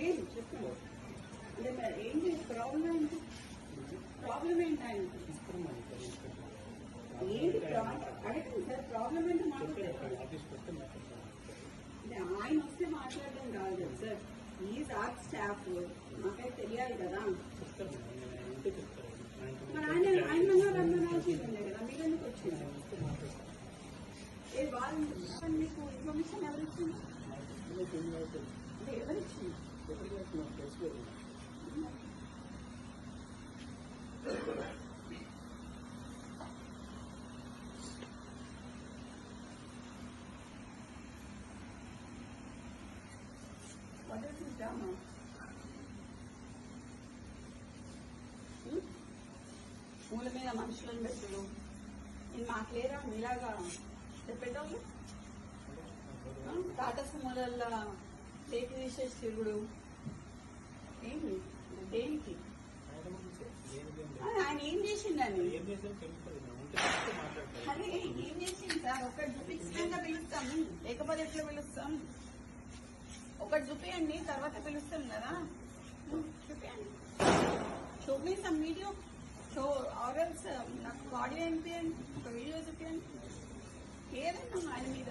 లేదు చెప్పలేదు అంటే ఏంటి ప్రాబ్లం ఏంటి? ప్రాబ్లం ఏంటి ఆయన? ఏంటి అడగండి సార్ ప్రాబ్లం ఏంటి మాట్లాడతాను ఆయన వస్తే మాట్లాడడం కాదు సార్. ఈ ఆర్ట్ స్టాఫ్ నాకైతే తెలియాలి కదా. అంటే ఎవరు ఇచ్చింది What is this drama? Hmm? మూల మీద మనుషులను పెట్టుడు నేను మాకు లేరా మీలాగా చెప్పేటోళ్ళు ఆ? చేతి తీసే శివుడు ఏమి దేనికి? ఆయన ఏం చేసిండని? అరే ఏం చేసింది సార్? ఒకటి చూపించకుండా పిలుస్తాం. లేకపోతే ఎట్లా పిలుస్తాం? ఒకటి చూపించండి తర్వాత పిలుస్తాం కదా. చూపియండి. చూపించండి సమ్ వీడియో షో ఆర్ఎల్స్ నాకు ఆడియో అనిపించండి ఒక వీడియో చూపించండి ఏదైనా ఆయన మీద.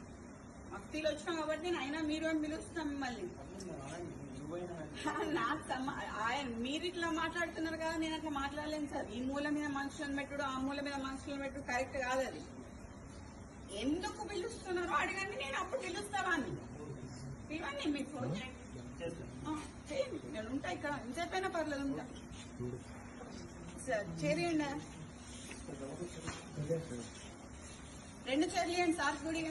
భక్తిలు వచ్చినాం కాబట్టి నేను అయినా మీరు అని పిలుస్తాం మిమ్మల్ని. నాకు ఆయన మీరు ఇట్లా మాట్లాడుతున్నారు కదా నేను అట్లా మాట్లాడలేను సార్. ఈ మూల మీద మనుషులను పెట్టుడు ఆ మూల మీద మనుషులను పెట్టుడు కరెక్ట్ కాదు అది. ఎందుకు పిలుస్తున్నారో? అడగండి నేను అప్పుడు పిలుస్తావా అని పిలవండి మీకు ఫోన్ చేయండి. నేను ఉంటా ఇక్కడ. ఇంతైపోయినా పర్లేదు ఉంటా. సార్ చేరియండి రెండు చర్యలు సార్ గుడి